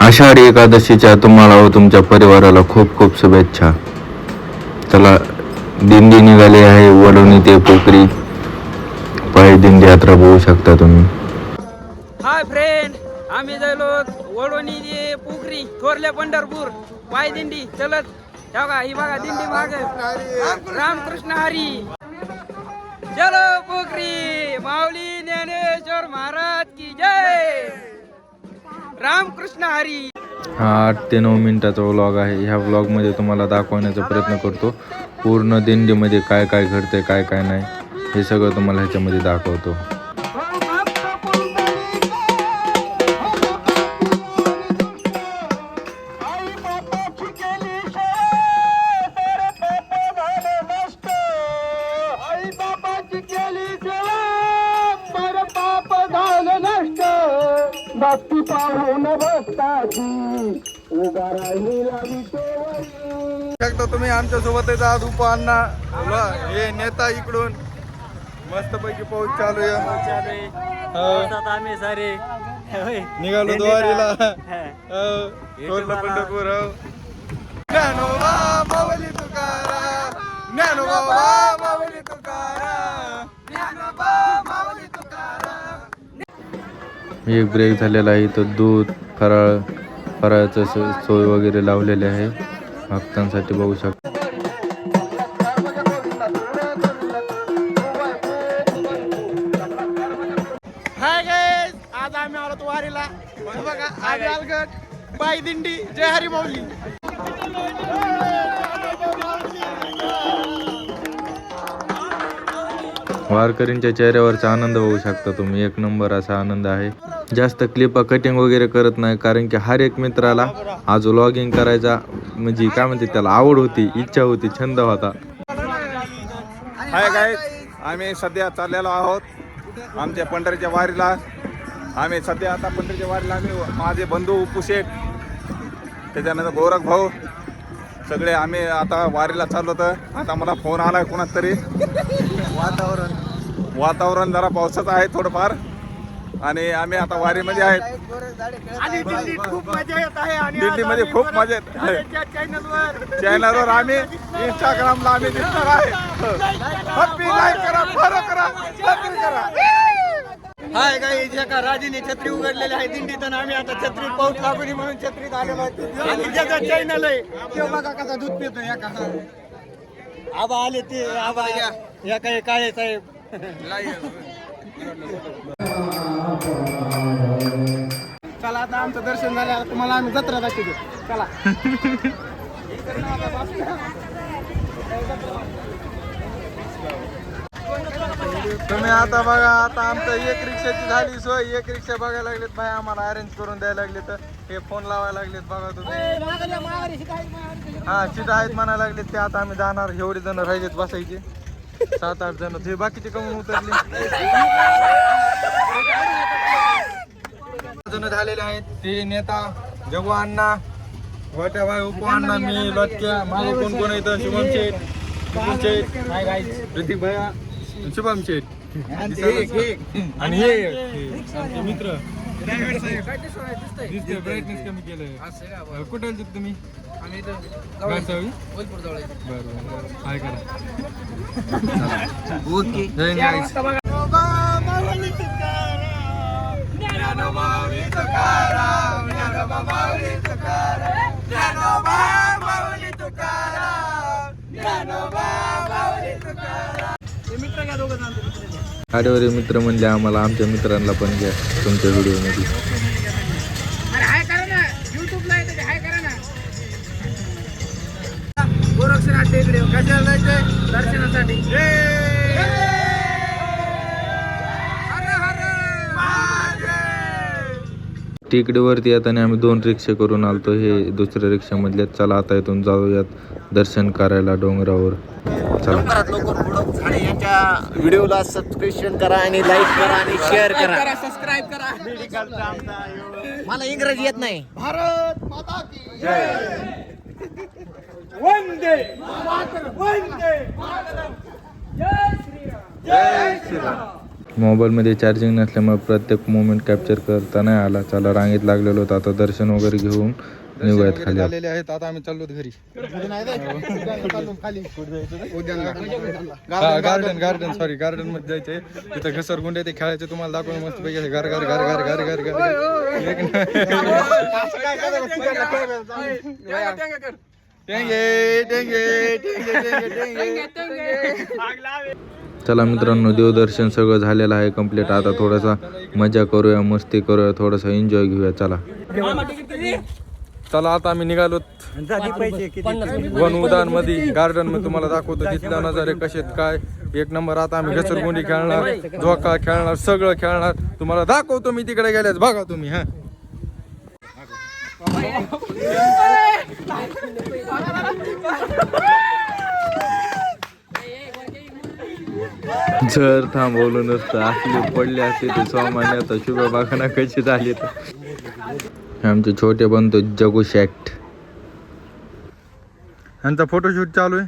आषाढी एकादशीच्या तुम्हाला व तुमच्या परिवाराला खूप खूप शुभेच्छा. चला दिंडी निघाली आहे वडवणी ते पोकरी पायी दिंडी यात्रा बघू शकता तुम्ही. हाय फ्रेंड आम्ही झालो वडवणी ते पोखरी थोरले पंढरपूर. पाय दिंडी चलत. हे बघा ही बघा दिंडी माग. रामकृष्ण हरी. चलो पोखरी माऊली ज्ञानेश्वर महाराज की जय. रामकृष्ण हरी. हा आठ ते नऊ मिनिटाचा व्लॉग आहे. ह्या व्लॉगमध्ये तुम्हाला दाखवण्याचा प्रयत्न करतो. पूर्ण दिंडीमध्ये काय काय घडतंय काय काय नाही हे सगळं तुम्हाला ह्याच्यामध्ये दाखवतो. भक्ती पाहून भक्ताची उभा राहिला विटेवरी शकता तुम्ही आमच्यासोबत आज उप अण्णा वा, हे नेता इकडून. मस्त पैकी पाऊस चालू आहे. हो. आम्ही सारे. निघालो द्वारीला. हो. पंढरपूर हो. ज्ञानोबा माऊली तुकाराम. ज्ञानोबा माऊली तुकाराम. ज्ञानोबा एक ब्रेक झालेला आहे. इथं दूध फराळ फराळाचं सोय वगैरे लावलेले आहे. भक्तांसाठी बघू शकता. आज आम्ही आलो वारीला. बघा आम्ही आलगट बाई दिंडी जय हरी माऊली. वारकरींच्या चेहऱ्यावरचा आनंद बघू शकता तुम्ही. एक नंबर असा आनंद आहे. जास्त क्लिप कटिंग वगैरे करत नाही कारण की हर एक मित्राला आज लॉगिंग करायचा म्हणजे काय म्हणते त्याला आवड होती इच्छा होती छंद होता. हाय गाईज आम्ही सध्या चाललेलो आहोत आमच्या पंढरीच्या वारीला. आम्ही सध्या आता पंढरीच्या वारीला आम्ही माझे बंधू उपुशेठ त्याच्यानंतर गोरख भाऊ सगळे आम्ही आता वारीला चाललो तर आता मला फोन आला कोणाच तरी वातावरण. वातावरण जरा पावसाचं आहे थोडंफार. आणि आम्ही आता वारीमध्ये आहेत. दिल्लीमध्ये खूप मजा येत आहे. चॅनलवर आम्ही इंस्टाग्रामला आम्ही दिसणार आहे. करा फॉलो करा हाय गाई एका राजीने छत्री उघडलेली आहे. दिंडीत आणि आम्ही आता छत्री पाऊस लागू नये म्हणून छत्रीत आलेलो आहे. आणि ज्याचा चॅनल आहे तो बघा कसा दूध पितो या का आबा आले ते आबा. या. या काय काळे साहेब? चला आता आमचं दर्शन झालं. आता तुम्हाला आम्ही जत्रा दाखवतो चला. तुम्ही आता बघा आता आमचं एक रिक्षाची झाली सोय. एक रिक्षा बघायला लागलेत भाई आम्हाला अरेंज करून द्यायला लागले तर हे फोन लावायला लागलेत बघा तुम्ही. हा तिथं आहेत म्हणायला लागलेत ते. आता आम्ही जाणार एवढे जण राहिलेत बसायचे. सात आठ जण ते बाकीचे कमून उतरले. जण झालेले आहेत. ते नेता जगू अण्णा गोट्याबाई उपू अण्णा मी लटक्या मागे कोण कोण येतं शुभम शेठ शुभम शेठ प्रतीक भैया शुभम शेठ. आणि हे हे. आमचे मित्र. दिसतंय. ब्राईटनेस कमी केलं कुठे आलते तुम्ही? गारसावी? बरं बरं. हाय करा. ओके गाडीवर मित्र म्हणले आम्हाला आमच्या मित्रांना पण घ्या तुमच्या व्हिडिओमध्ये. हाय करा ना युट्यूबला येते हाय करा ना. गोरक्षनाथ टेकडे कशाला जायचंय? दर्शनासाठी. हर हर! टेकडीवरती येताना आम्ही दोन रिक्षा करून आलतो. हे दुसऱ्या रिक्षामधले चला आता इथून जाऊयात दर्शन करायला डोंगरावर. चला. आणि यांच्या व्हिडिओला सबस्क्रिप्शन करा आणि लाईक करा आणि शेअर करा सबस्क्राईब करा. मला इंग्रजी येत नाही. भारत माता की वंदे. वंदे. जय श्रीराम मोबाईलमध्ये चार्जिंग नसल्यामुळे प्रत्येक मोमेंट कॅप्चर करता नाही आला. चला रांगेत लागलेलो होतो. आता दर्शन वगैरे घेऊन निघूयात खाली. आलेले आहेत. आता आम्ही चाललो घरी. गार्डन गार्डन सॉरी गार्डनमध्ये जायचंय. तिथं घसरगुंडे ते खेळायचे तुम्हाला दाखवून मस्त पैकी. घर घर घर घर घर घर घर. एक टेंगे टेंगे टेंगे टेंगे चला मित्रांनो देवदर्शन सगळं झालेलं आहे कंप्लीट आता थोडासा मजा करूया मस्ती करूया थोडासा एन्जॉय घेऊया. चला. चला आता आम्ही निघालो. वन उदानमध्ये गार्डनमध्ये तुम्हाला दाखवतो तिथला नजारे कसे आहेत, काय? एक नंबर आता आम्ही घसरगुंडी खेळणार झोका खेळणार सगळं खेळणार. तुम्हाला दाखवतो मी तिकडे गेल्यास. बघा तुम्ही हा. जर थांबवलं नसतं असले पडले असते ते सामान्य आता शुभ बागाना कशी झाली तर आमचे छोटे बनतो जगू शॅक्ट यांचा फोटोशूट चालू आहे.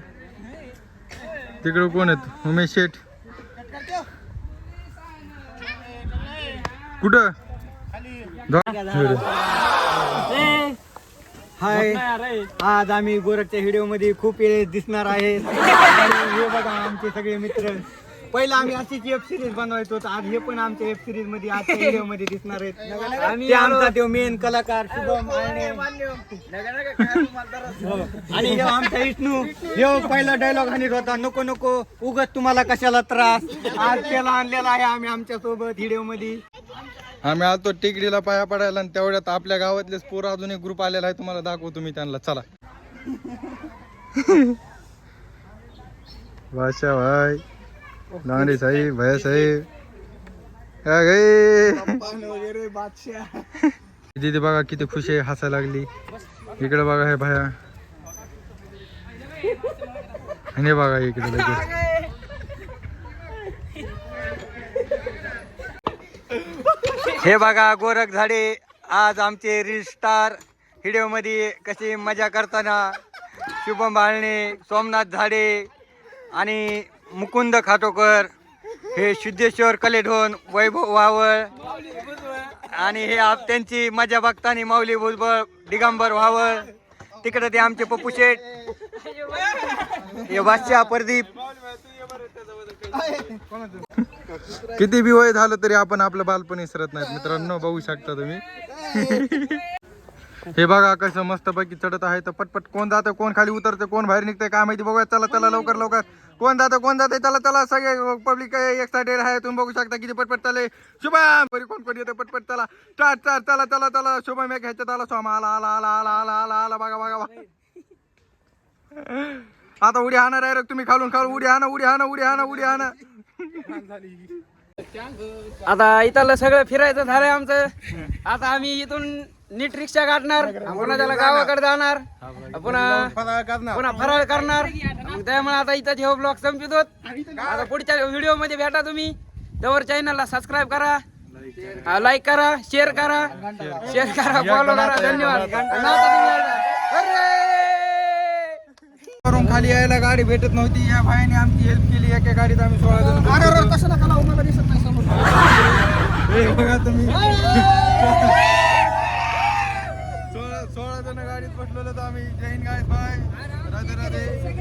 तिकडे कोण आहेत? उमेश शेठ कुठं? हाय. आज आम्ही गोरखच्या व्हिडिओमध्ये खूप वेळेस दिसणार आहे. हे बघा आमचे सगळे मित्र. पहिला आम्ही अशीच वेब सिरीज बनवायचो तर आज हे पण आमच्या वेब सिरीजमध्ये आजच्या व्हिडिओमध्ये दिसणार आहेत. ते आमचा तो मेन कलाकार शुभम. हो. आणि हे आमचा विष्णू. हे पहिला डायलॉग आणत होता नको नको. उगत तुम्हाला कशाला त्रास? आज त्याला आणलेला आहे आम्ही आमच्यासोबत व्हिडिओमध्ये. आम्ही आलतो टेकडीला पाया पडायला आणि तेवढ्यात आपल्या गावातलेच पोरं अजून एक ग्रुप आलेला आहे. तुम्हाला दाखवतो मी त्यांना. चला. बादशाह भाई. लांडी साहेब भया साहेब या गे दीदी बघा किती खुश आहे हसायला लागली. इकडे बघा हे भया. आणि हे बघा इकडे लगेच. हे बघा गोरख झाडे आज आमचे रील स्टार व्हिडिओमध्ये कशी मजा करताना शुभम बाळणे सोमनाथ झाडे आणि मुकुंद खाटोकर हे सिद्धेश्वर कलेढोन वैभव वावळ आणि हे आप त्यांची मजा बघताना माऊली भुजबळ दिगंबर वावळ. तिकडे ते आमचे पप्पू शेठ. हे बादशाह प्रदीप. किती बी वय झालं तरी आपण आपलं बालपण विसरत नाहीत मित्रांनो बघू शकता तुम्ही. हे बघा कसं मस्त पैकी चढत आहे. तर पटपट कोण जातं कोण खाली उतरतं कोण बाहेर निघतंय काय माहिती बघूया. चला चला लवकर लवकर. कोण जातं कोण जाते चला चला सगळे पब्लिक एक्साइटेड आहे तुम्ही बघू शकता किती पटपट चालले. शुभम! बरी कोण कोण येतं? पटपट चला. चार चार चला चला चला. शुभम एक ह्याच्यात आला स्वाम. आला आला आला आला आला आला आला. बघा बघा बघा. आता उडी हाना डायरेक्ट तुम्ही खालून खालून उडी हाना उडी हाना उडी हाना उडी हाना आता इथलं सगळं फिरायचं झालंय आमचं. आता आम्ही इथून नीट रिक्षा काढणार पुन्हा त्याला गावाकडे जाणार पुन्हा पुन्हा फराळ करणार. त्यामुळे आता इथं हे ब्लॉग संपित होत आता पुढच्या व्हिडिओमध्ये भेटा तुम्ही. त्यावर चॅनलला सबस्क्राईब करा लाईक करा शेअर करा शेअर करा फॉलो करा. धन्यवाद. तुम्ही खाली यायला गाडी भेटत नव्हती. या भाईने आमची हेल्प केली. एका गाडीत आम्ही सोळा जण हे बघा तुम्ही. सोळा सोळा जण गाडीत तर आम्ही जैन गाय बाय राधे राधे.